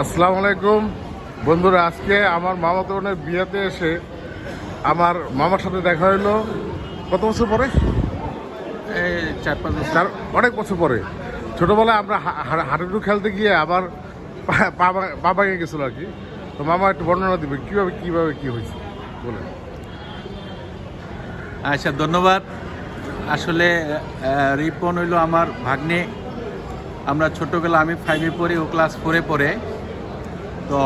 আসসালামু আলাইকুম। বন্ধুরা আজকে আমার মামা তরুণের বিয়েতে এসে আমার মামার সাথে দেখা হইল। কত বছর পরে? এই চার পাঁচ বছর। অনেক বছর পরে। ছোটোবেলায় আমরা হাডুডু খেলতে গিয়ে আবার পা- ভেঙে গেছিল আর কি। তো মামা একটু বর্ণনা দিবে কীভাবে কীভাবে কী হয়েছে? বলে আচ্ছা ধন্যবাদ। আসলে রিপন হইল আমার ভাগ্নে। আমরা ছোটোবেলা আমি ফাইভে পড়ি ও ক্লাস ফোরে পড়ে। তো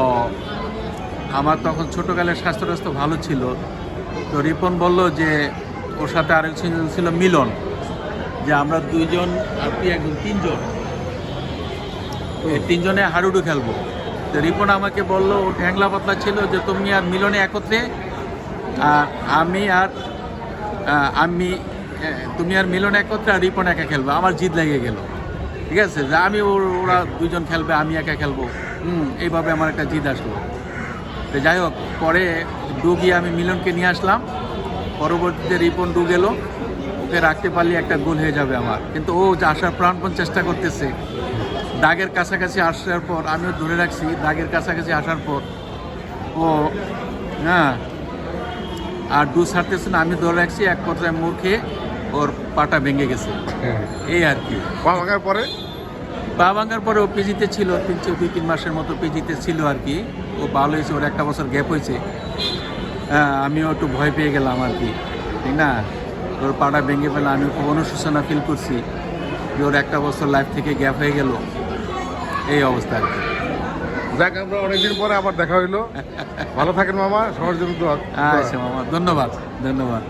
আমার তখন ছোটোকালের স্বাস্থ্য ভালো ছিল। তো রিপন বলল যে ওর সাথে আরেক ছিল মিলন, যে আমরা দুইজন আর তুই একজন তিনজন। তিনজনে হাডুডু খেলব। তো রিপন আমাকে বলল, ও ঠ্যাংলা পাতলা ছিল যে তুমি আর মিলনে একত্রে, আর আমি আর আমি তুমি আর মিলন একত্রে আর রিপন একা খেলব। আমার জিদ লেগে গেল। ঠিক আছে? যে আমি ওর- দুজন খেলবে, আমি একা খেলব। হুম, এইভাবে আমার একটা জিদ আসলো। তো যাই হোক, পরে ডু গিয়ে আমি মিলনকে নিয়ে আসলাম। পরবর্তীতে রিপন ডু গেল। ওকে রাখতে পারলে একটা গোল হয়ে যাবে আমার। কিন্তু ও যে আসার প্রাণপণ চেষ্টা করতেছে, দাগের কাছাকাছি আসার পর, আমিও ধরে রাখছি, দাগের কাছাকাছি আসার পর, ও হ্যাঁ। আর ডু ছাড়তেছে না, আমি ধরে রাখছি, এক পর্যায়ে মুখে ওর পাটা ভেঙে গেছে। হ্যাঁ। এই আর কি। পা ভাঙার পরে? পা ভাঙার পরে ও পিজিতে ছিল তিন দুই তিন মাসের মতো পিজিতে ছিল আর কি। ও ভালো হয়েছে ওর একটা বছর গ্যাপ হয়েছে। হ্যাঁ আমিও একটু ভয় পেয়ে গেলাম আর কি। ঠিক না? ওর পাটা ভেঙে ফেলে আমি খুব অনুশোচনা ফিল করছি যে ওর একটা বছর লাইফ থেকে গ্যাপ হয়ে গেল। এই অবস্থা আর কি। যাক আমরা অনেকদিন পরে আবার দেখা হইল। ভালো থাকেন মামা সবার জন্য দোয়া। আচ্ছা মামা ধন্যবাদ ধন্যবাদ।